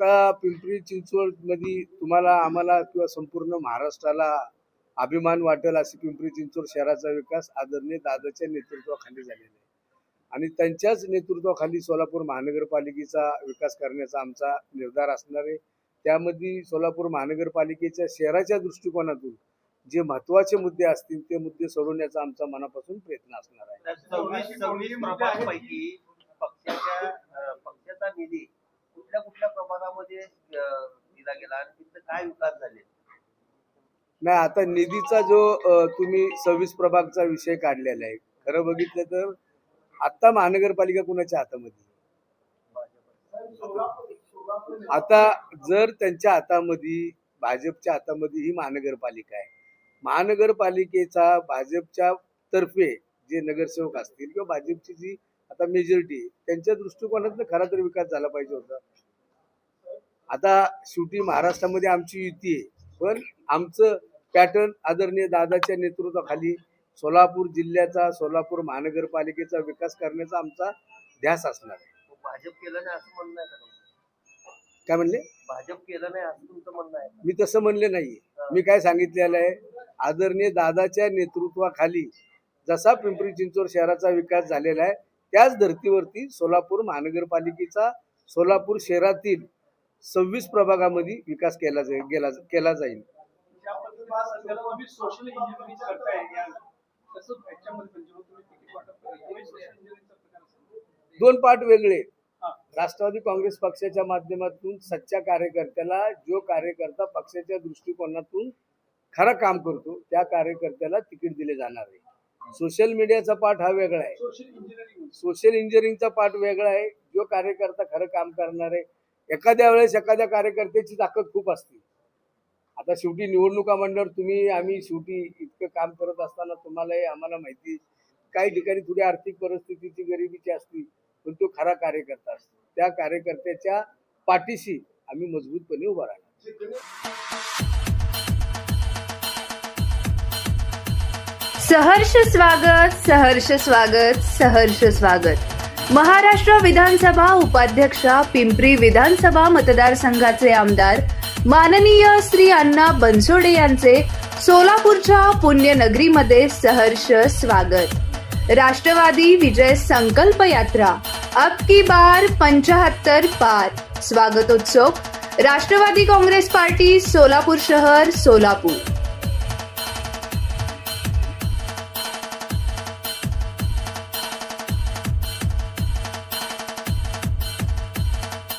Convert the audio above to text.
आता पिंपरी चिंचवडमध्ये तुम्हाला आम्हाला किंवा संपूर्ण महाराष्ट्राला अभिमान वाटेल अशी पिंपरी चिंचवड शहराचा विकास आदरणीय दादाच्या नेतृत्वाखाली झालेला आहे. आणि त्यांच्याच नेतृत्वाखाली सोलापूर महानगरपालिकेचा विकास करण्याचा आमचा निर्धार असणार आहे. त्यामध्ये सोलापूर महानगरपालिकेच्या शहराच्या दृष्टिकोनातून जे महत्त्वाचे मुद्दे असतील ते मुद्दे सोडवण्याचा आमचा मनापासून प्रयत्न असणार आहे. पक्षाचा निधी मध्ये दिला गेला आणि तिथं काय विकास झाले? नाही आता निधीचा जो अ, तुम्ही सव्वीस प्रभागचा विषय काढलेला आहे खरं बघितलं तर आता महानगरपालिका कुणाच्या हातामध्ये? आता जर त्यांच्या हातामध्ये भाजपच्या हातामध्ये ही महानगरपालिका आहे महानगरपालिकेचा भाजपच्या तर्फे जे नगरसेवक असतील किंवा भाजपची जी आता मेजॉरिटी त्यांच्या दृष्टिकोनातनं खरा तर विकास झाला पाहिजे होता. आता शेवटी महाराष्ट्रामध्ये आमची युती आहे. पण आमचं पॅटर्न आदरणीय दादाच्या नेतृत्वाखाली सोलापूर जिल्ह्याचा सोलापूर महानगरपालिकेचा विकास करण्याचा आमचा ध्यास असणार आहे. भाजप केलं नाही असं म्हणणं आहे? काय म्हणले? भाजप केलं नाही असं तुमचं म्हणणं आहे? मी तसं म्हणले नाही मी काय सांगितलेलं आहे? आदरणीय दादाच्या नेतृत्वाखाली जसा पिंपरी चिंचवड शहराचा विकास झालेला आहे त्याच धर्तीवरती सोलापूर महानगरपालिकेचा सोलापूर शहरातील सव्वीस प्रभागामध्ये विकास केला जाईल गेला केला जाईल. असेल. दोन पाठ वेगळे. राष्ट्रवादी काँग्रेस पक्षाच्या माध्यमातून सच्च्या कार्यकर्त्याला जो कार्यकर्ता पक्षाच्या दृष्टिकोनातून खरं काम करतो त्या कार्यकर्त्याला तिकीट दिले जाणार आहे. सोशल मीडियाचा पाठ हा वेगळा आहे. सोशल इंजिनिअरिंगचा पार्ट वेगळा आहे. जो कार्यकर्ता खरं काम करणार आहे एखाद्या वेळेस एखाद्या कार्यकर्त्याची ताकद खूप असते. आता शेवटी निवडणुका म्हणल्यावर तुम्ही आम्ही शेवटी इतकं काम करत असताना तुम्हालाही आम्हाला माहिती काही ठिकाणी थोडी आर्थिक परिस्थितीची गरिबीची असती पण तो खरा कार्यकर्ता असतो. त्या कार्यकर्त्याच्या पाठीशी आम्ही मजबूतपणे उभा राहणार. सहर्ष स्वागत सहर्ष स्वागत सहर्ष स्वागत. महाराष्ट्र विधानसभा उपाध्यक्षा पिंपरी विधानसभा मतदारसंघाचे आमदार माननीय श्री अण्णा बनसोडे यांचे सोलापूरच्या पुण्यनगरीमध्ये सहर्ष स्वागत. राष्ट्रवादी विजय संकल्प यात्रा अब की बार पंचाहत्तर पार. स्वागतोत्सव राष्ट्रवादी काँग्रेस पार्टी सोलापूर शहर सोलापूर.